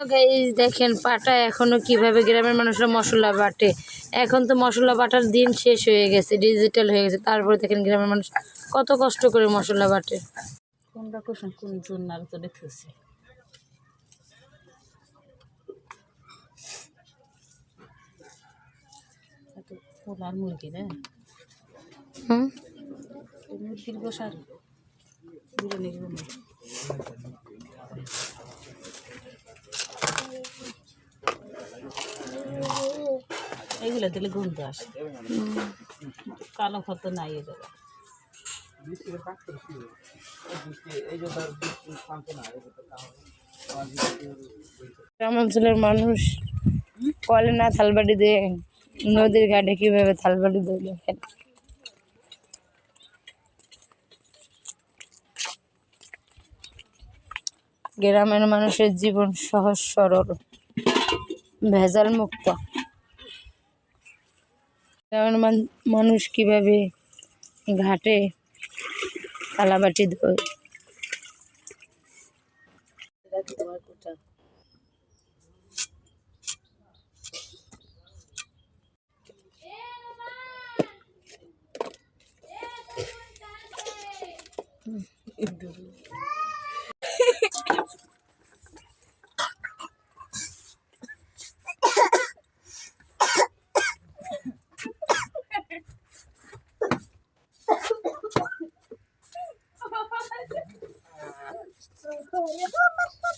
Guys দেখেন পাটা এখনও কীভাবে গ্রামের মানুষরা মশলা বাটে। এখন তো মশলা বাটার দিন শেষ হয়ে গেছে ডিজিটাল হয়ে গেছে। তারপরে দেখেন গ্রামের মানুষ কত কষ্ট করে মশলা বাটে। কোনটা কোন কোন জন্য তো দেখতেছি পোলার মুরগি হুম? মুরগির বসার। রুমে এইগুলো দিলে গন্ধ আসে। কালো ক্ষত নাই গ্রাম অঞ্চলের মানুষ কলে না থালবাটি দিয়ে নদীর ঘাটে কীভাবে থালবাটি দিয়ে গ্রামের মানুষের জীবন সহজ সরল, ভেজাল মুক্ত। গ্রামের মান- মানুষ কীভাবে ঘাটে থালাবাটি ধোয়? তোমার কোটা 我要妈